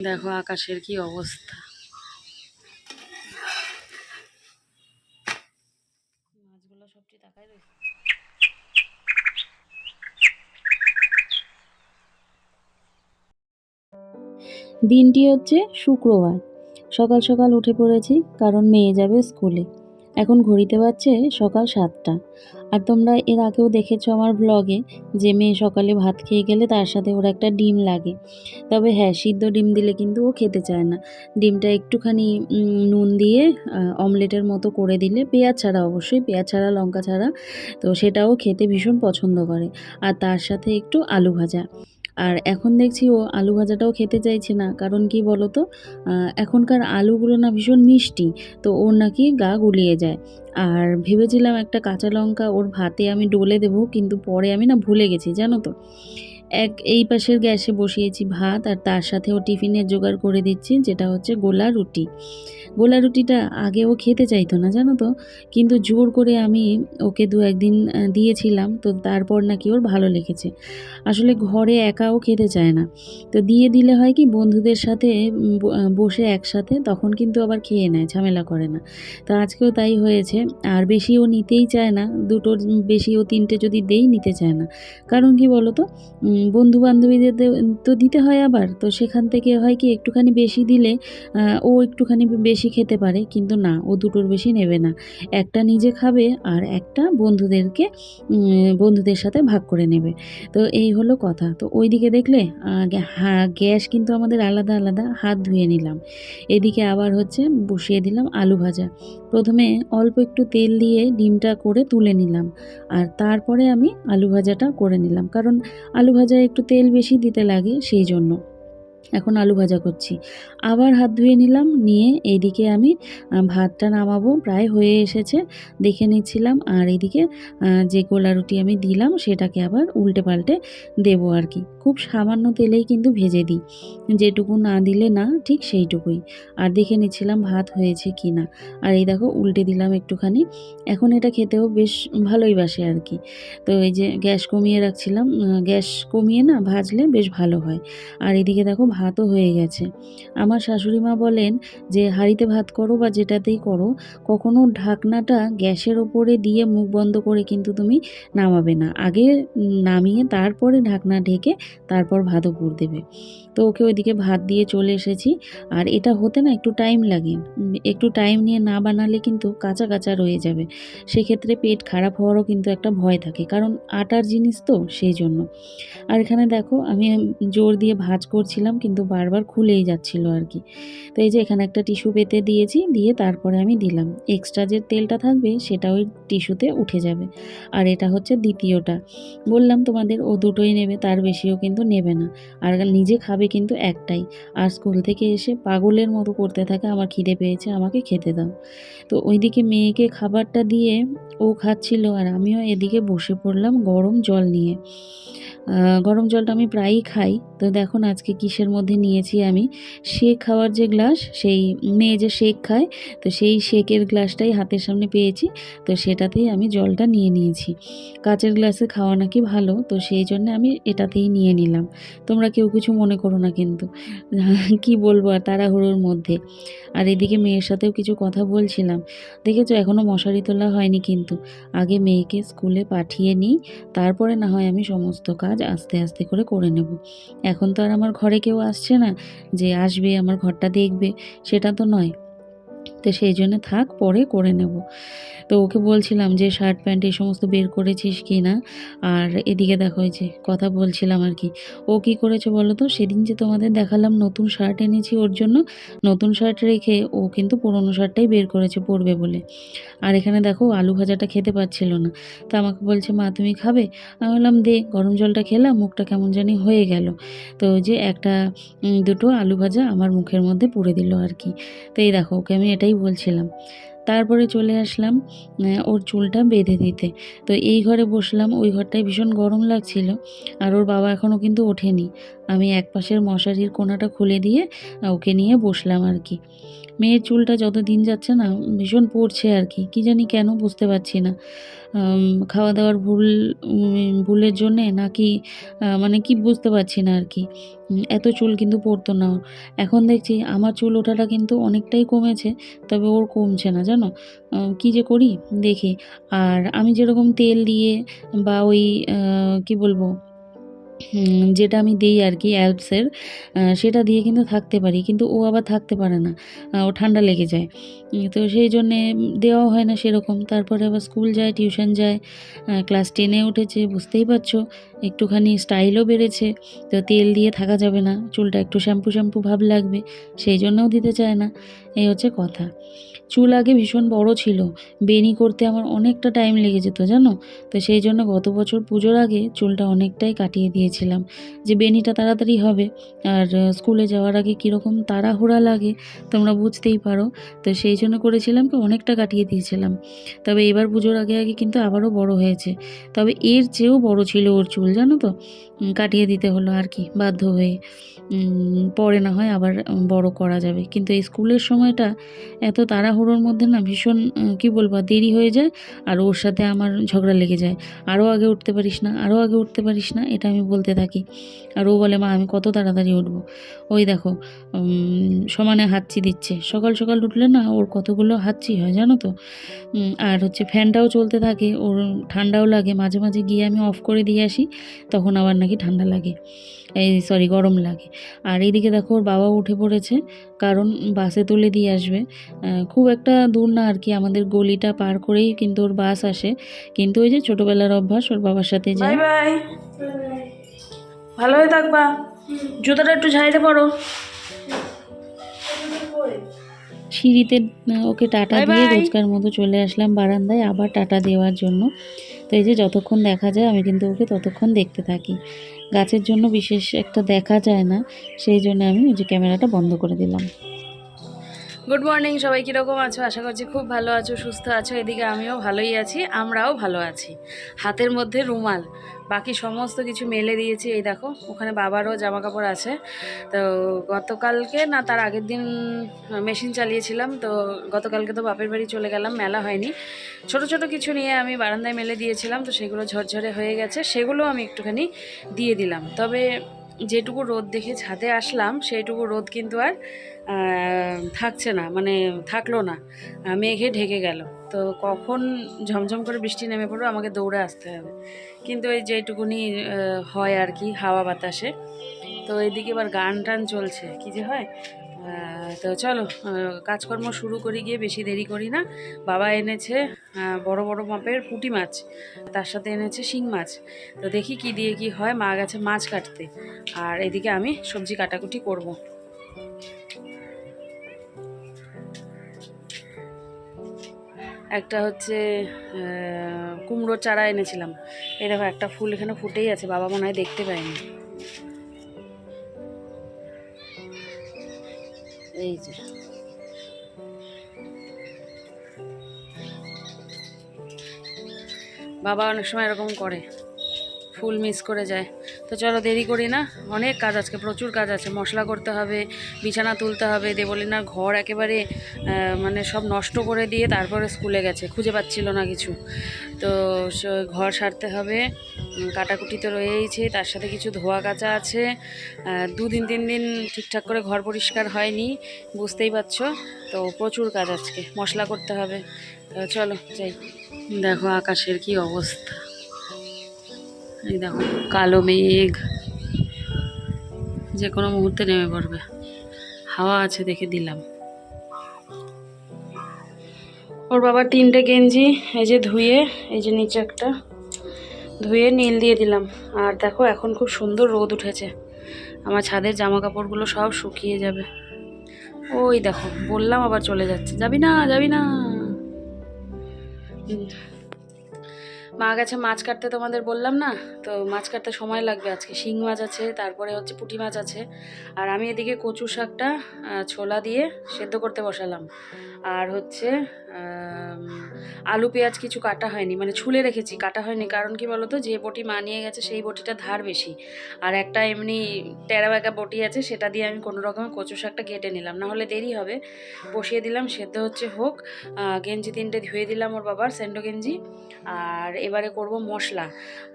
দেখো আকাশের কি অবস্থা। মাছগুলো সবটি তাকাই রয়েছে দিনটি হচ্ছে শুক্রবার। সকাল সকাল উঠে পড়েছি কারণ মেয়ে যাবে স্কুলে। এখন ঘড়িতে বাজছে সকাল সাতটা। আর তোমরা এর আগেও দেখেছ আমার ব্লগে যে মেয়ে সকালে ভাত খেয়ে গেলে তার সাথে ওর একটা ডিম লাগে। তবে হ্যাঁ সিদ্ধ ডিম দিলে কিন্তু ও খেতে চায় না। ডিমটা একটুখানি নুন দিয়ে অমলেটের মতো করে দিলে পেঁয়াজ ছাড়া, অবশ্যই পেঁয়াজ ছাড়া, লঙ্কা ছাড়া, তো সেটাও খেতে ভীষণ পছন্দ করে। আর তার সাথে একটু আলু ভাজা। আর এখন দেখছি ও আলু ভাজাটাও খেতে চাইছে না। কারণ কি বলো তো এখনকার আলুগুলো না ভীষণ মিষ্টি, তো ওর নাকি গা গুলিয়ে যায়। আর ভেবেছিলাম একটা কাঁচা লঙ্কা ওর ভাতে আমি ডলে দেবো, কিন্তু পরে আমি না ভুলে গেছি, জানো তো? এক, এই পাশের গ্যাসে বসিয়েছি ভাত আর তার সাথে ও টিফিনের জোগাড় করে দিচ্ছি, যেটা হচ্ছে গোলা রুটি। গোলা রুটিটা আগে ও খেতে চাইতো না, জানো তো? কিন্তু জোর করে আমি ওকে দু একদিন দিয়েছিলাম, তো তারপর নাকি ওর ভালো লেগেছে। আসলে ঘরে একাও খেতে চায় না। তো দিয়ে দিলে হয় কি, বন্ধুদের সাথে বসে একসাথে, তখন কিন্তু আবার খেয়ে নেয়, ঝামেলা করে না। তো আজকেও তাই হয়েছে। আর বেশি ও নিতেই চায় না, দুটোর বেশি ও তিনটে যদি দেই, নিতে চায় না। কারণ কি বলো তো বন্ধু বান্ধবীদের তো দিতে হয় আবার। তো সেখান থেকে হয় কি, একটুখানি বেশি দিলে ও একটুখানি বেশি খেতে পারে, কিন্তু না, ও দুটোর বেশি নেবে না। একটা নিজে খাবে আর একটা বন্ধুদেরকে বন্ধুদের সাথে ভাগ করে নেবে। তো এই হলো কথা। তো ওইদিকে দেখলে হা- গ্যাস কিন্তু আমাদের আলাদা আলাদা। হাত ধুয়ে নিলাম। এদিকে আবার হচ্ছে বসিয়ে দিলাম আলু ভাজা। প্রথমে অল্প একটু তেল দিয়ে ডিমটা করে তুলে নিলাম আর তারপরে আমি আলু ভাজাটা করে নিলাম। কারণ আলু ভাজায় একটু তেল বেশি দিতে লাগে সেই জন্য। এখন আলু ভাজা করছি। আবার হাত ধুয়ে নিলাম নিয়ে এইদিকে আমি ভাতটা নামাবো। প্রায় হয়ে এসেছে দেখে নিচ্ছিলাম। আর এইদিকে আহ, যে গোলা রুটি আমি দিলাম সেটাকে আবার উল্টে পাল্টে দেবো আর কি। খুব সামান্য তেলেই কিন্তু ভেজে দিই। যেটুকু না দিলে না, ঠিক সেইটুকুই। আর দেখে নিচ্ছিলাম ভাত হয়েছে কি না আর এই দেখো, উল্টে দিলাম একটুখানি। এখন এটা খেতেও বেশ ভালোই বাসে আর কি। তো এই যে গ্যাস কমিয়ে রাখছিলাম গ্যাস কমিয়ে না ভাজলে বেশ ভালো হয়। আর এদিকে দেখো, ভাতও হয়ে গেছে। আমার শাশুড়ি মা বলেন যে, হাঁড়িতে ভাত করো বা যেটাতেই করো, কখনো ঢাকনাটা গ্যাসের ওপরে দিয়ে মুখ বন্ধ করে কিন্তু তুমি নামাবে না। আগে নামিয়ে তারপরে ঢাকনা ঢেকে তারপর ভাতও পুর দেবে। তো ওকে ওইদিকে ভাত দিয়ে চলে এসেছি। আর এটা হতে না একটু টাইম লাগে। একটু টাইম নিয়ে না বানালে কিন্তু কাঁচা কাঁচা রয়ে যাবে। সেক্ষেত্রে পেট খারাপ হওয়ারও কিন্তু একটা ভয় থাকে। কারণ আটার জিনিস তো সেই জন্য। আর এখানে দেখো, আমি জোর দিয়ে ভাঁজ করছিলাম কিন্তু বারবার খুলেই যাচ্ছিল আর কি। তো এই যে এখানে একটা টিস্যু পেতে দিয়েছি, দিয়ে তারপরে আমি দিলাম। এক্সট্রা যে তেলটা থাকবে, সেটা ওই টিস্যুতে উঠে যাবে। আর এটা হচ্ছে দ্বিতীয়টা। বললাম তোমাদের ও দুটোই নেবে, তার বেশিও কিন্তু নেবে না। আর নিজে খাবে কিন্তু একটাই। আর স্কুল থেকে এসে পাগলের মতো করতে থাকে আমার খিদে পেয়েছে, আমাকে খেতে দাও। তো ওইদিকে মেয়েকে খাবারটা দিয়ে ও খাচ্ছিল, আর আমিও এদিকে বসে পড়লাম গরম জল নিয়ে। গরম জলটা আমি প্রায়ই খাই। তো দেখুন, আজকে কিসের মধ্যে নিয়েছি আমি? শেক খাওয়ার যে গ্লাস, সেই মেয়ে যে শেক খায়, তো সেই শেকের গ্লাসটাই হাতের সামনে পেয়েছি। তো সেটাতেই আমি জলটা নিয়ে নিয়েছি। কাচের গ্লাসে খাওয়া নাকি ভালো, তো সেই জন্য আমি এটাতেই নিয়ে নিলাম। তোমরা কেউ কিছু মনে করো না কিন্তু। কি বলব আর তাড়াহুড়োর মধ্যে। আর এদিকে মেয়ের সাথেও কিছু কথা বলছিলাম। দেখেছ এখনও মশারি তোলা হয়নি কিন্তু। আগে মেয়েকে স্কুলে পাঠিয়ে নিই, তারপরে না হয় আমি সমস্ত কাজ আস্তে আস্তে করে করে নেব। এখন তো আর আমার ঘরে কেউ আসছে না। যে আসবে, আমার ঘরটা দেখবে, সেটা তো নয়। তো সেই জন্য থাক, পরে করে নেব। তো ওকে বলছিলাম যে, শার্ট প্যান্ট এই সমস্ত বের করেছিস কি না? আর এদিকে দেখো যে, কথা বলছিলাম আর কি। ও কি করেছে বলো তো? সেদিন যে তোমাদের দেখালাম নতুন শার্ট এনেছি ওর জন্য, নতুন শার্ট রেখে ও কিন্তু পুরনো শার্টটাই বের করেছে পরবে বলে। আর এখানে দেখো, আলু ভাজাটা খেতে পাচ্ছিল না। তা আমাকে বলছে, মা, তুমি খাবে? আমি বললাম, দে, গরম জলটা খেলাম, মুখটা কেমন জানি হয়ে গেল। তো যে একটা দুটো আলু ভাজা আমার মুখের মধ্যে পুড়ে দিল আর কি। তো এই দেখো, ওকে আমি এটাই বলছিলাম। তারপরে চলে আসলাম ওর চুলটা বেঁধে দিতে। তো এই ঘরে বসলাম, ওই ঘরটায় ভীষণ গরম লাগছিল, আর ওর বাবা এখনও কিন্তু ওঠেনি। আমি এক পাশের মশারির কোণাটা খুলে দিয়ে ওকে নিয়ে বসলাম আর কি। মেয়ের চুলটা যত দিন যাচ্ছে না, ভীষণ পড়ছে আর কি। কী জানি কেন বুঝতে পারছি না। খাওয়া দাওয়ার ভুল ভুলের জন্যে নাকি মানে কি বুঝতে পারছি না আর কি। এত চুল কিন্তু পড়তো না। এখন দেখছি আমার চুল ওঠাটা কিন্তু অনেকটাই কমেছে, তবে ওর কমছে না, জানো? কী যে করি? দেখি। আর আমি যেরকম তেল দিয়ে বা ওই কি বলব? যেটা আমি দিই আর কি অ্যালপসের সেটা দিয়ে কিন্তু থাকতে পারি, কিন্তু ও আবার থাকতে পারে না ও ঠান্ডা লেগে যায়। তো সেই জন্যে দেওয়া হয় না সেরকম। তারপরে আবার স্কুল যায়, টিউশন যায় ক্লাস টেনে উঠেছে, বুঝতেই পারছ, একটুখানি স্টাইলও বেড়েছে, তো তেল দিয়ে থাকা যাবে না, চুলটা একটু শ্যাম্পু শ্যাম্পু ভাব লাগবে, সেই জন্যও দিতে চায় না, এই হচ্ছে কথা। চুল আগে ভীষণ বড় ছিল বেনি করতে আমার অনেকটা টাইম লেগে যেত, জানো? তো সেই জন্য গত বছর পুজোর আগে চুলটা অনেকটাই কাটিয়ে দিয়েছিলাম যে, বেনিটা তাড়াতাড়ি হবে। আর স্কুলে যাওয়ার আগে কীরকম তাড়াহুড়া লাগে তোমরা বুঝতেই পারো। তো সেই জন্য করেছিলাম কি অনেকটা কাটিয়ে দিয়েছিলাম। তবে এবার পুজোর আগে আগে কিন্তু আবারও বড় হয়েছে। তবে এর চেয়েও বড় ছিল ওর চুল, জানো তো? কাটিয়ে দিতে হলো আর কি, বাধ্য হয়ে। পরে না হয় আবার বড় করা যাবে। কিন্তু এই স্কুলের সময়টা এত তাড়াহুড়োর মধ্যে না ভীষণ কি বলব, দেরি হয়ে যায় আর ওর সাথে আমার ঝগড়া লেগে যায়। আরও আগে উঠতে পারিস না, আরও আগে উঠতে পারিস না, এটা আমি বলতে থাকি। আর ও বলে, মা, আমি কত তাড়াতাড়ি উঠবো? ওই দেখো সমানে হাঁচি দিচ্ছে। সকাল সকাল উঠলে না ওর কতগুলো হাঁচি হয় জানো তো? আর হচ্ছে ফ্যানটাও চলতে থাকে, ওর ঠান্ডাও লাগে। মাঝে মাঝে গিয়ে আমি অফ করে দিয়ে আসি, তখন আবার নাকি ঠান্ডা লাগে। এই, সরি, গরম লাগে। আর এইদিকে দেখো ওর বাবা উঠে পড়েছে কারণ বাসে তুলে দিয়ে আসবে। খুব একটা দূর না আর কি আমাদের গলিটা পার করেই কিন্তু ওর বাস আসে। কিন্তু ওই যে ছোটোবেলার অভ্যাস ওর বাবার সাথে যায় ভাই ভালো হয়ে থাকবা। জুতোটা একটু ঝাইতে পারো। সিঁড়িতে ওকে টাটা দিয়ে রোজকার মতো চলে আসলাম বারান্দায় আবার টাটা দেওয়ার জন্য। তো এই যে যতক্ষণ দেখা যায় আমি কিন্তু ওকে ততক্ষণ দেখতে থাকি। গাছের জন্য বিশেষ একটা দেখা যায় না সেই জন্য আমি ওই যে ক্যামেরাটা বন্ধ করে দিলাম। গুড মর্নিং সবাই কীরকম আছো? আশা করছি খুব ভালো আছো সুস্থ আছো। এদিকে আমিও ভালোই আছি আমরাও ভালো আছি। হাতের মধ্যে রুমাল। বাকি সমস্ত কিছু মেলে দিয়েছি। এই দেখো, ওখানে বাবারও জামা কাপড় আছে। তো গতকালকে না, তার আগের দিন মেশিন চালিয়েছিলাম। তো গতকালকে তো বাপের বাড়ি চলে গেলাম, মেলা হয়নি। ছোট ছোট কিছু নিয়ে আমি বারান্দায় মেলে দিয়েছিলাম। তো সেগুলো ঝরঝরে হয়ে গেছে, সেগুলো আমি একটুখানি দিয়ে দিলাম। তবে যেটুকু রোদ দেখে ছাদে আসলাম, সেইটুকু রোদ কিন্তু আর থাকছে না মানে থাকল না। মেঘে ঢেকে গেল। তো কখন ঝমঝম করে বৃষ্টি নেমে পড়বে আমাকে দৌড়ে আসতে হবে। কিন্তু এই যেটুকুনি হয় আর কি, হাওয়া বাতাসে। তো এদিকে এবার গান টান চলছে। কি যে হয়? তো চলো কাজকর্ম শুরু করি, গিয়ে বেশি দেরি করি না। বাবা এনেছে বড় বড় মাপের পুঁটি মাছ, তার সাথে এনেছে শিং মাছ। তো দেখি কি দিয়ে কি হয়, মা গেছে মাছ কাটতে। আর এদিকে আমি সবজি কাটাকুটি করব। একটা হচ্ছে কুমড়োর চারা এনেছিলাম। এই দেখো, একটা ফুল এখানে ফুটেই আছে, বাবা মনে হয় দেখতে পায়নি। এই যে। বাবা অনেক সময় এরকম করে ফুল মিস করে যায়। তো চলো দেরি করি না। অনেক কাজ আজকে, প্রচুর কাজ আছে। মশলা করতে হবে, বিছানা তুলতে হবে, দেবলিনার ঘর একেবারে মানে সব নষ্ট করে দিয়ে তারপরে স্কুলে গেছে, খুঁজে পাচ্ছিল না কিছু। তো ঘর সারতে হবে। কাটাকুটি তো রয়েইছে, তার সাথে কিছু ধোয়া কাচা আছে। দুদিন, তিন দিন ঠিকঠাক করে ঘর পরিষ্কার হয়নি, বুঝতেই পারছ। তো প্রচুর কাজ আজকে, মশলা করতে হবে। চলো, যাই। দেখো আকাশের কি অবস্থা। এই দেখো, কালো মেঘ। যে কোনো মুহূর্তে নেমে পড়বে। হাওয়া আছে দেখে দিলাম। ওর বাবার তিনটে গেঞ্জি, এই যে ধুয়ে, এই যে নিচে একটা। ধুয়ে নীল দিয়ে দিলাম। আর দেখো, এখন খুব সুন্দর রোদ উঠেছে। আমার ছাদের জামা কাপড়গুলো সব শুকিয়ে যাবে। ওই দেখো, বললাম আবার চলে যাচ্ছে। যাবি না যাবি না। মা গেছে মাছ কাটতে তোমাদের বললাম না? তো মাছ কাটতে সময় লাগবে আজকে। শিং মাছ আছে, তারপরে হচ্ছে পুঁটি মাছ আছে। আর আমি এদিকে কচু শাকটা ছোলা দিয়ে সেদ্ধ করতে বসালাম। আর হচ্ছে আলু পেঁয়াজ কিছু কাটা হয়নি মানে ছুলে রেখেছি, কাটা হয়নি। কারণ কি বলতো, যে বটি মা নিয়ে গেছে, সেই বটিটা ধার বেশি। আর একটা এমনি টেরা বেঁকা বটি আছে, সেটা দিয়ে আমি কোনো রকমে কচু শাকটা কেটে নিলাম। না হলে দেরি হবে। বসিয়ে দিলাম, সেদ্ধ হচ্ছে হোক। গেঞ্জি তিনটে ধুয়ে দিলাম ওর বাবার, স্যান্ডো গেঞ্জি। আর এবারে করব মশলা।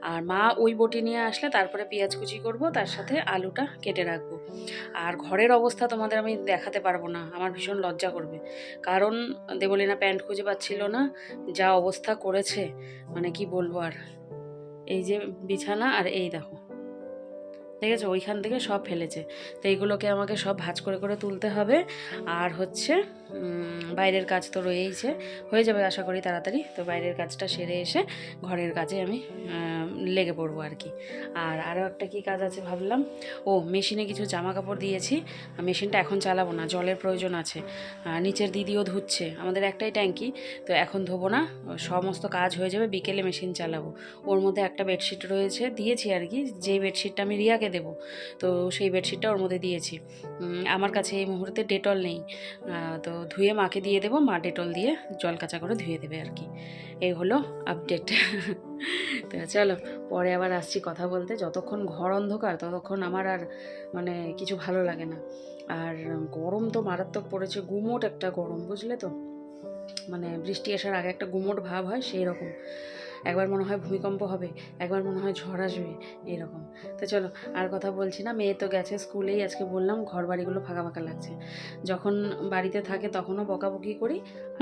আর মা ওই বটি নিয়ে আসলে তারপরে পেঁয়াজ কুচি করব, তার সাথে আলুটা কেটে রাখব। আর ঘরের অবস্থা তোমাদের আমি দেখাতে পারব না, আমার ভীষণ লজ্জা করবে। কারণ দেবলিনা প্যান্ট খুঁজে পাচ্ছিল না যা অবস্থা করেছে মানে কি বলব আর। এই যে বিছানা আর এই দেখো। দেখেছ? ওইখান থেকে সব ফেলেছে। তো এইগুলোকে আমাকে সব ভাঁজ করে করে তুলতে হবে। আর হচ্ছে বাইরের কাজ তো রয়েইছে। হয়ে যাবে আশা করি তাড়াতাড়ি। তো বাইরের কাজটা সেরে এসে ঘরের কাজে আমি লেগে পড়ব আর কি। আর আরও একটা কি কাজ আছে ভাবলাম? ও, মেশিনে কিছু জামা কাপড় দিয়েছি মেশিনটা এখন চালাবো না, জলের প্রয়োজন আছে। নিচের দিদিও ধুচ্ছে। আমাদের একটাই ট্যাঙ্কি, তো এখন ধোবো না। সমস্ত কাজ হয়ে যাবে, বিকেলে মেশিন চালাবো। ওর মধ্যে একটা বেডশিট রয়েছে, দিয়েছি আর কি। যে বেডশিটটা আমি রিয়াকে দেবো, তো সেই বেডশিটটা ওর মধ্যে দিয়েছি। আমার কাছে এই মুহূর্তে ডেটল নেই। তো ধুয়ে মাকে দিয়ে দেবো, মা ডেটল দিয়ে জল কাঁচা করে ধুয়ে দেবে আর কি। এই হলো আপডেট তো চলো, পরে আবার আসছি কথা বলতে। যতক্ষণ ঘর অন্ধকার, ততক্ষণ আমার আর মানে কিছু ভালো লাগে না। আর গরম তো মারাত্মক পড়েছে, গুমোট একটা গরম, বুঝলে তো? মানে বৃষ্টি আসার আগে একটা গুমোট ভাব হয় সেই রকম একবার মনে হয় ভূমিকম্প হবে, একবার মনে হয় ঝড় আসবে, এরকম। তো চলো, আর কথা বলছি না, মেয়ে তো গেছে স্কুলেই, আজকে বললাম ঘর বাড়িগুলো ফাঁকা ফাঁকা লাগছে। যখন বাড়িতে থাকে তখনও বকাবকি করি।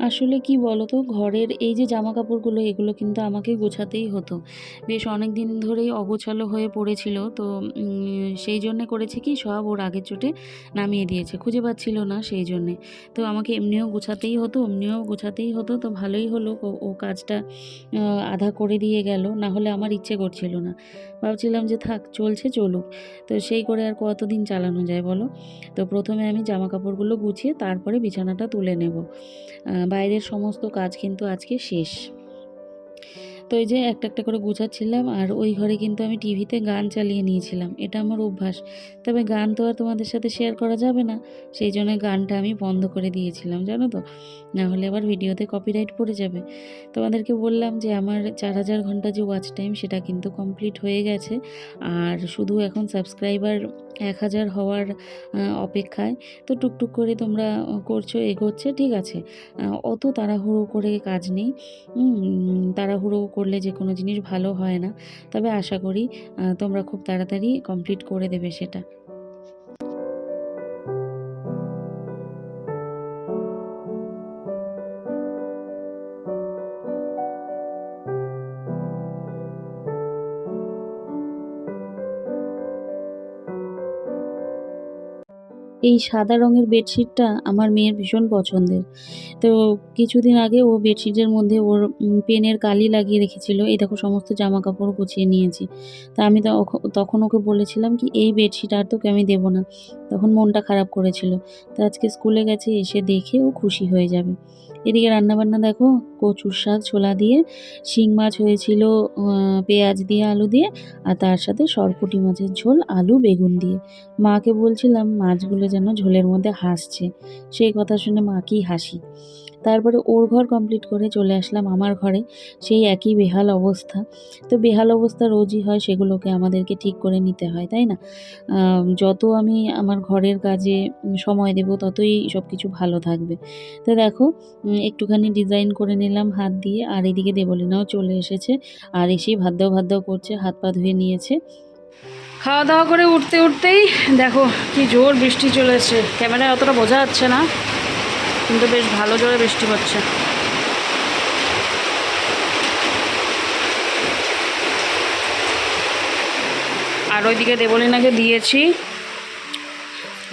আসলে কি বলো তো ঘরের এই যে জামা কাপড়গুলো এগুলো কিন্তু আমাকে গোছাতেই হতো। বেশ অনেক দিন ধরেই অগোছালো হয়ে পড়েছিল, তো সেই জন্যে করেছে কি, সব ওর আগের চোটে নামিয়ে দিয়েছে, খুঁজে পাচ্ছিল না সেই জন্যে। তো আমাকে এমনিও গোছাতেই হতো, এমনিও গোছাতেই হতো, তো ভালোই হলো, ও কাজটা আধা করে দিয়ে গেল, না হলে আমার ইচ্ছে করছিল না। ভাবছিলাম যে থাক, চলছে চলুক। তো সেই করে আর কতদিন চালানো যায় বলো? তো প্রথমে আমি জামা কাপড়গুলো গুছিয়ে তারপরে বিছানাটা তুলে নেব। বাইরের সমস্ত কাজ কিন্তু আজকে শেষ। তো এই যে একটা একটা করে গুছাচ্ছিলাম আর ওই ঘরে কিন্তু আমি টিভিতে গান চালিয়ে নিয়েছিলাম। এটা আমার অভ্যাস। তবে গান তো আর তোমাদের সাথে শেয়ার করা যাবে না। সেই জন্য গানটা আমি বন্ধ করে দিয়েছিলাম, জানো তো? না হলে আবার ভিডিওতে কপিরাইট পড়ে যাবে। তোমাদেরকে বললাম যে আমার চার হাজার ঘণ্টা যে ওয়াচ টাইম সেটা কিন্তু কমপ্লিট হয়ে গেছে। আর শুধু এখন সাবস্ক্রাইবার এক হাজার হওয়ার অপেক্ষায়। তো টুকটুক করে তোমরা করছ, এগোচ্ছে, ঠিক আছে? অত তাড়াহুড়ো করে কাজ নেই। তাড়াহুড়ো করলে যে কোনো জিনিস ভালো হয় না। তবে আশা করি তোমরা খুব তাড়াতাড়ি কমপ্লিট করে দেবে সেটা। এই সাদা রঙের বেডশিটটা আমার মেয়ের ভীষণ পছন্দের। তো কিছুদিন আগে ও বেডশিটের মধ্যে ওর পেনের কালি লাগিয়ে রেখেছিল। এই দেখো সমস্ত জামা কাপড় গুছিয়ে নিয়েছি। তা আমি তখ- তখন ওকে বলেছিলাম কি, এই বেডশিট আর তোকে আমি দেবো না। তখন মনটা খারাপ করেছিল। তো আজকে স্কুলে গেছে, এসে দেখে ও খুশি হয়ে যাবে। এদিকে রান্নাবান্না দেখো, কচুর শাক, ছোলা দিয়ে, শিং মাছ হয়েছিল পেঁয়াজ দিয়ে, আলু দিয়ে, আর তার সাথে সরপুঁটি মাছের ঝোল, আলু, বেগুন দিয়ে। মাকে বলছিলাম, মাছগুলো যেন ঝোলের মধ্যে হাসছে। সেই কথা শুনে মাকেই হাসি। তারপরে ওর ঘর কমপ্লিট করে চলে আসলাম আমার ঘরে। সেই একই বেহাল অবস্থা। তো বেহাল অবস্থা রোজই হয়, সেগুলোকে আমাদেরকে ঠিক করে নিতে হয়, তাই না? যত আমি আমার ঘরের কাজে সময় দেব, ততই সব কিছু ভালো থাকবে। তো দেখো একটুখানি ডিজাইন করে নিলাম হাত দিয়ে, আর এদিকে দেবলিনাও চলে এসেছে। আর এসেই ভাত দাও করছে, হাত পা ধুয়ে নিয়েছে। খাওয়া দাওয়া করে উঠতে উঠতেই দেখো কি জোর বৃষ্টি চলে এসছে। ক্যামেরায় অতটা বোঝা যাচ্ছে না, কিন্তু বেশ ভালো জোরে বৃষ্টি হচ্ছে। আর ওইদিকে দেবলিনাকে দিয়েছি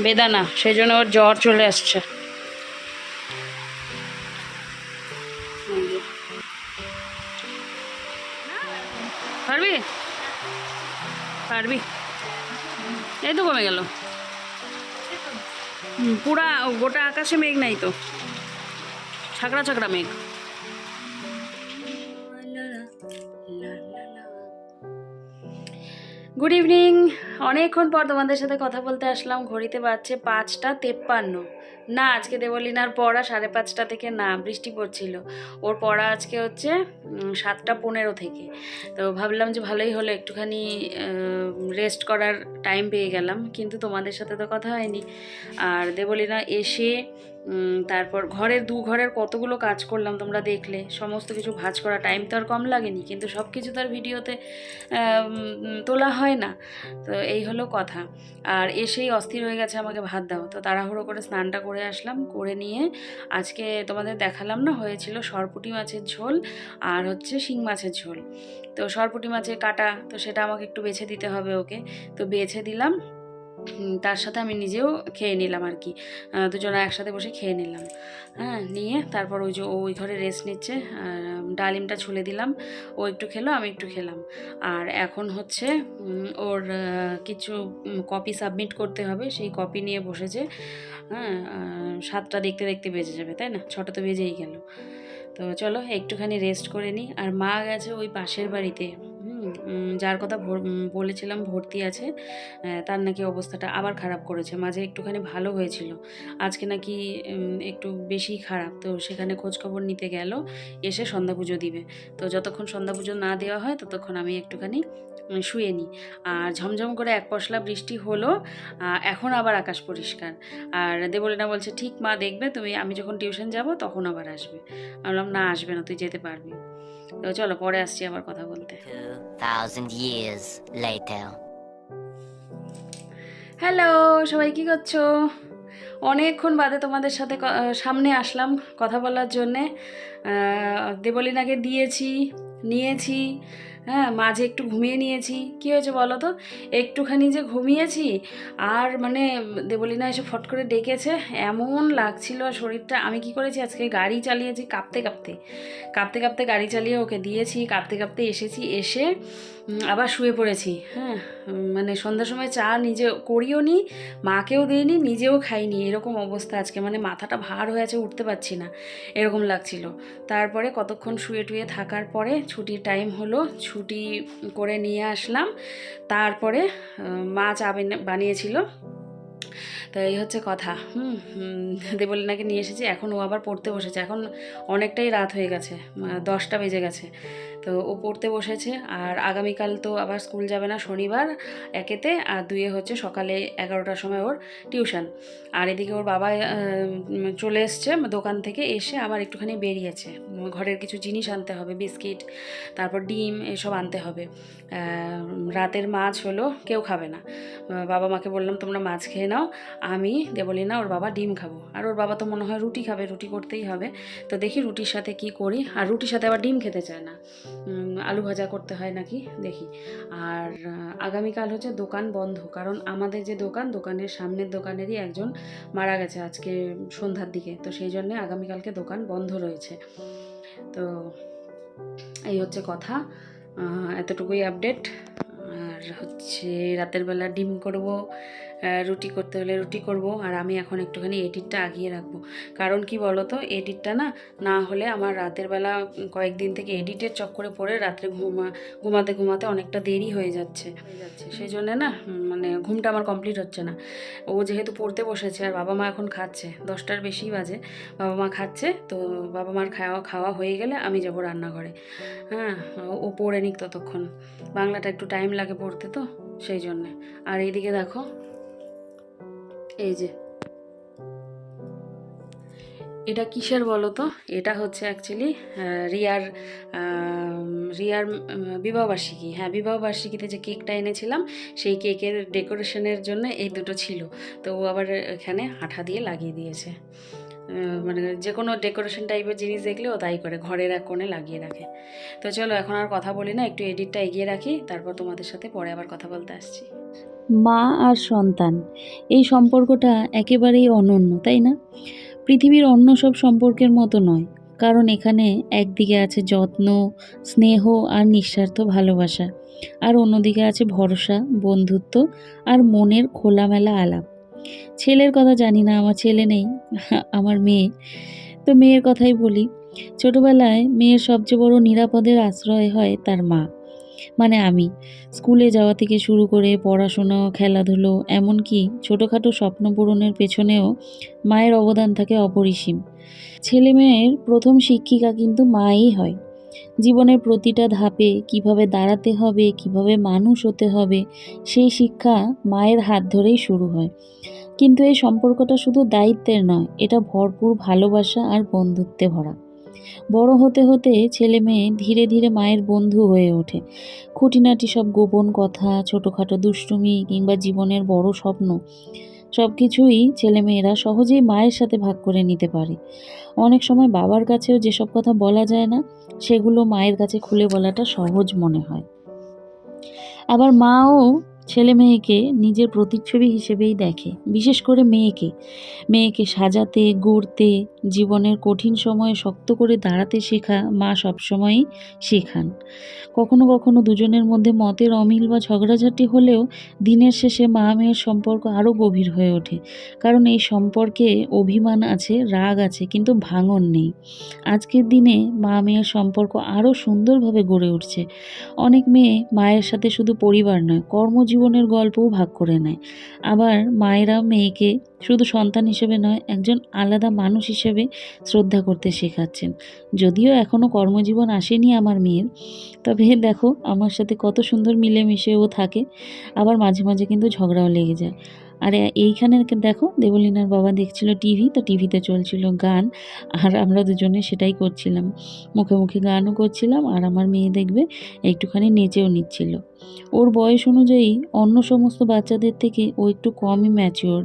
বেদানা সেই জন্য ওর জ্বর চলে আসছে পারবি? পারবি? এই তো কমে গেল। পুরা গোটা আকাশে মেঘ নাই তো। ছাকড়া ছাকড়া মেঘ। গুড ইভিনিং অনেকক্ষণ পর তোমাদের সাথে কথা বলতে আসলাম। ঘড়িতে বাজছে পাঁচটা তেপ্পান্ন। না, আজকে দেবলিনার পড়া সাড়ে পাঁচটা থেকে না, বৃষ্টি পড়ছিল। ওর পড়া আজকে হচ্ছে সাতটা পনেরো থেকে। তো ভাবলাম যে ভালোই হলো, একটুখানি রেস্ট করার টাইম পেয়ে গেলাম, কিন্তু তোমাদের সাথে তো কথা হয়নি। আর দেবলিনা এসে তারপর ঘরের দু ঘরের কতগুলো কাজ করলাম তোমরা দেখলে। সমস্ত কিছু ভাজ করা টাইম তো আর কম লাগেনি, কিন্তু সব কিছু তো আর ভিডিওতে তোলা হয় না। তো এই হলো কথা। আর এসেই অস্থির হয়ে গেছে আমাকে ভাত দাও। তো তাড়াহুড়ো করে স্নানটা করে আসলাম, করে নিয়ে আজকে তোমাদের দেখালাম না, হয়েছিল সরপুটি মাছের ঝোল আর হচ্ছে শিং মাছের ঝোল। তো সরপুটি মাছের কাটা, তো সেটা আমাকে একটু বেছে দিতে হবে ওকে। তো বেছে দিলাম তার সাথে আমি নিজেও খেয়ে নিলাম আর কি। দুজনা একসাথে বসে খেয়ে নিলাম। হ্যাঁ নিয়ে তারপর ওই যে ওই ঘরে রেস্ট নিচ্ছে। ডালিমটা ছুলে দিলাম। ও একটু খেলো, আমি একটু খেলাম। আর এখন হচ্ছে ওর কিছু কপি সাবমিট করতে হবে। সেই কপি নিয়ে বসেছে। হ্যাঁ সাতটা দেখতে দেখতে বেজে যাবে, তাই না? ছটা তো বেজেই গেল। তো চলো, একটুখানি রেস্ট করে নিই। আর মা গেছে ওই পাশের বাড়িতে। যার কথা বলেছিলাম ভর্তি আছে তার নাকি অবস্থাটা আবার খারাপ করেছে, মাঝে একটুখানি ভালো হয়েছিল। আজকে নাকি একটু বেশি খারাপ, তো সেখানে খোঁজখবর নিতে গেল, এসে সন্ধ্যা পুজো দিবে। তো যতক্ষণ সন্ধ্যা পুজো না দেওয়া হয়, ততক্ষণ আমি একটুখানি শুয়ে নিই। আর ঝমঝম করে এক পশলা বৃষ্টি হলো এখন আবার আকাশ পরিষ্কার। আর দেবলিনা বলছে, ঠিক মা, দেখবে তুমি, আমি যখন টিউশন যাব, তখন আবার আসবে। আমি বললাম, না, আসবে না, তুই যেতে পারবি। তো চলো পরে আসছি আবার কথা বলতে। 2,000 years হ্যালো সবাই কি করছ? অনেকক্ষণ বাদে তোমাদের সাথে সামনে আসলাম কথা বলার জন্যে। দেবলিনাকে দিয়েছি নিয়েছি হ্যাঁ মাঝে একটু ঘুমিয়ে নিয়েছি। কী হয়েছে বলো তো? একটুখানি যে ঘুমিয়েছি, আর মানে দেবলীনা এসে ফট করে ডেকেছে, এমন লাগছিল শরীরটা। আমি কি করেছি, আজকে গাড়ি চালিয়েছি কাঁপতে কাঁপতে। কাঁপতে কাঁপতে গাড়ি চালিয়ে ওকে দিয়েছি, কাঁপতে কাঁপতে এসেছি, এসে আবার শুয়ে পড়েছি। হ্যাঁ মানে সন্ধ্যার সময় চা নিজে করিও নি, মাকেও দিইনি, নিজেও খাইনি। এরকম অবস্থা আজকে। মানে মাথাটা ভার হয়ে আছে, উঠতে পারছি না। এরকম লাগছিল। তারপরে কতক্ষণ শুয়ে টুয়ে থাকার পরে ছুটির টাইম হলো ছুটি করে নিয়ে আসলাম। তারপরে মাছ মা চা বেনে- বানিয়েছিল। তো এই হচ্ছে কথা। হুম, দেবলীনাকে নিয়ে এসেছি। এখন ও আবার পড়তে বসেছে। এখন অনেকটাই রাত হয়ে গেছে। দশটা বেজে গেছে। তো ও পড়তে বসেছে। আর আগামীকাল তো আবার স্কুল যাবে না শনিবার একেতে, আর দুয়ে হচ্ছে সকালে এগারোটার সময় ওর টিউশন। আর এদিকে ওর বাবা চলে এসছে দোকান থেকে, এসে আবার একটুখানি বেরিয়েছে। ঘরের কিছু জিনিস আনতে হবে, বিস্কিট, তারপর ডিম, এসব আনতে হবে। রাতের মাছ হলো কেউ খাবে না। বাবা মাকে বললাম, তোমরা মাছ খেয়ে নাও, আমি দেবলি না, ওর বাবা ডিম খাব। আর ওর বাবা তো মনে হয় রুটি খাবে, রুটি করতেই হবে। তো দেখি রুটির সাথে কি করি। আর রুটির সাথে আবার ডিম খেতে চায় না। আলু ভাজা করতে হয় নাকি? দেখি। আর আগামীকাল হচ্ছে দোকান বন্ধ। কারণ আমাদের যে দোকান, দোকানের সামনের দোকানেরই একজন মারা গেছে আজকে সন্ধ্যার দিকে। তো সেই জন্যে আগামীকালকে দোকান বন্ধ রয়েছে। তো এই হচ্ছে কথা। এতটুকুই আপডেট। আর হচ্ছে রাতের বেলা ডিম করব। রুটি করতে হলে রুটি করব আর আমি এখন একটুখানি এডিটটা আগিয়ে রাখব। কারণ কি বলো তো এডিটটা না না হলে আমার রাতের বেলা কয়েকদিন থেকে এডিটের চক্করে পড়ে রাত্রে ঘুমা ঘুমাতে ঘুমাতে অনেকটা দেরি হয়ে যাচ্ছে। সেই জন্যে না মানে ঘুমটা আমার কমপ্লিট হচ্ছে না। ও যেহেতু পড়তে বসেছে আর বাবা মা এখন খাচ্ছে দশটার বেশি বাজে বাবা মা খাচ্ছে তো বাবা মার খাওয়া খাওয়া হয়ে গেলে আমি যাব রান্নাঘরে। হ্যাঁ ও পড়ে নিক ততক্ষণ। বাংলাটা একটু টাইম লাগে পড়তে তো সেই জন্যে। আর এইদিকে দেখো এই যে। এটা কিসের বলো তো? এটা হচ্ছে অ্যাকচুয়ালি রিয়ার রিয়ার বিবাহবার্ষিকী হ্যাঁ বিবাহবার্ষিকীতে যে কেকটা এনেছিলাম, সেই কেকের ডেকোরেশনের জন্য এই দুটো ছিল। তো ও আবার এখানে আঠা দিয়ে লাগিয়ে দিয়েছে। মানে যে কোনো ডেকোরেশন টাইপের জিনিস দেখলে ও তাই করে, ঘরের এক কোণে লাগিয়ে রাখে। তো চলো, এখন আর কথা বলি না, একটু এডিটটা এগিয়ে রাখি, তারপর তোমাদের সাথে পরে আবার কথা বলতে আসছি। মা আর সন্তান। এই সম্পর্কটা একেবারেই অনন্য, তাই না? পৃথিবীর অন্য সব সম্পর্কের মতো নয়, কারণ এখানে একদিকে আছে যত্ন, স্নেহ আর নিঃস্বার্থ ভালোবাসা, আর অন্যদিকে আছে ভরসা, বন্ধুত্ব আর মনের খোলামেলা আলাপ। ছেলের কথা জানি না, আমার ছেলে নেই, আমার মেয়ে। তো মেয়ের কথাই বলি, ছোটবেলায় মেয়ের সবচেয়ে বড় নিরাপদের আশ্রয় হয় তার মা। মানে আমি। স্কুলে যাওয়া থেকে শুরু করে পড়াশুনো, খেলাধুলো, এমনকি ছোটোখাটো স্বপ্ন পূরণের পেছনেও মায়ের অবদান থাকে অপরিসীম। ছেলে মেয়ের প্রথম শিক্ষিকা কিন্তু মাই হয়। জীবনের প্রতিটা ধাপে কীভাবে দাঁড়াতে হবে, কীভাবে মানুষ হতে হবে, সেই শিক্ষা মায়ের হাত ধরেই শুরু হয়। কিন্তু এই সম্পর্কটা শুধু দায়িত্বের নয়, এটা ভরপুর ভালোবাসা আর বন্ধুত্বে ভরা। বড় হতে হতে ছেলে মেয়ে ধীরে ধীরে মায়ের বন্ধু হয়ে ওঠে। খুঁটিনাটি সব গোপন কথা, ছোটোখাটো দুষ্টুমি কিংবা জীবনের বড় স্বপ্ন সব কিছুই ছেলেমেয়েরা সহজেই মায়ের সাথে ভাগ করে নিতে পারে। অনেক সময় বাবার কাছেও যেসব কথা বলা যায় না, সেগুলো মায়ের কাছে খুলে বলাটা সহজ মনে হয়। আবার মাও ছেলে মেয়েকে নিজের প্রতিচ্ছবি হিসেবেই দেখে, বিশেষ করে মেয়েকে। মেয়েকে সাজাতে, গড়তে জীবনের কঠিন সময়ে শক্ত করে দাঁড়াতে শেখা মা সবসময়ই শেখান। কখনো কখনো দুজনের মধ্যে মতের অমিল বা ঝগড়াঝাটি হলেও দিনের শেষে মা মেয়ের সম্পর্ক আরও গভীর হয়ে ওঠে। কারণ এই সম্পর্কে অভিমান আছে, রাগ আছে, কিন্তু ভাঙন নেই। আজকের দিনে মা মেয়ের সম্পর্ক আরও সুন্দরভাবে গড়ে উঠছে। অনেক মেয়ে মায়ের সাথে শুধু পরিবার নয়, কর্মজীবনের গল্পও ভাগ করে নেয়। আবার মায়েরা মেয়েকে শুধু সন্তান হিসেবে নয়, একজন আলাদা মানুষ হিসেবে শ্রদ্ধা করতে শেখাচ্ছেন। যদিও এখনও কর্মজীবন আসেনি আমার মেয়ের, তবে দেখো আমার সাথে কত সুন্দর মিলেমিশে ও থাকে, আবার মাঝে মাঝে কিন্তু ঝগড়াও লেগে যায়। আর এইখানে দেখো দেবলীনার বাবা দেখছিল টিভি, তো টিভিতে চলছিল গান। আর আমরা দুজনে সেটাই করছিলাম। মুখে মুখে গানও করছিলাম আর আমার মেয়ে দেখবে একটুখানি নেচেও নিচ্ছিল। ওর বয়স অনুযায়ী অন্য সমস্ত বাচ্চাদের থেকে ও একটু কমই ম্যাচিওর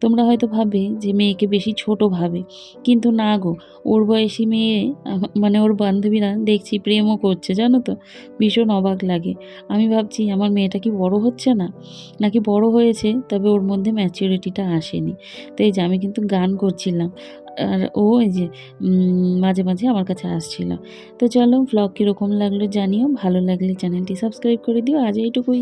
তোমরা হয়তো ভাবে যে মেয়েকে বেশি ছোট ভাবে। কিন্তু না গো, ওর বয়সী মেয়ে মানে ওর বান্ধবীরা দেখছি প্রেমও করছে, জানো তো? ভীষণ অবাক লাগে। আমি ভাবছি আমার মেয়েটা কি বড় হচ্ছে না? নাকি বড় হয়েছে, তবে ওর মধ্যে ম্যাচিউরিটিটা আসেনি। তো এই যে আমি কিন্তু গান করছিলাম। আর ও এই যে মাঝে মাঝে আমার কাছে আসছিল। তো চলো ব্লগ কীরকম লাগল জানিও। ভালো লাগলে চ্যানেলটি সাবস্ক্রাইব করে দিও। আজ এইটুকুই।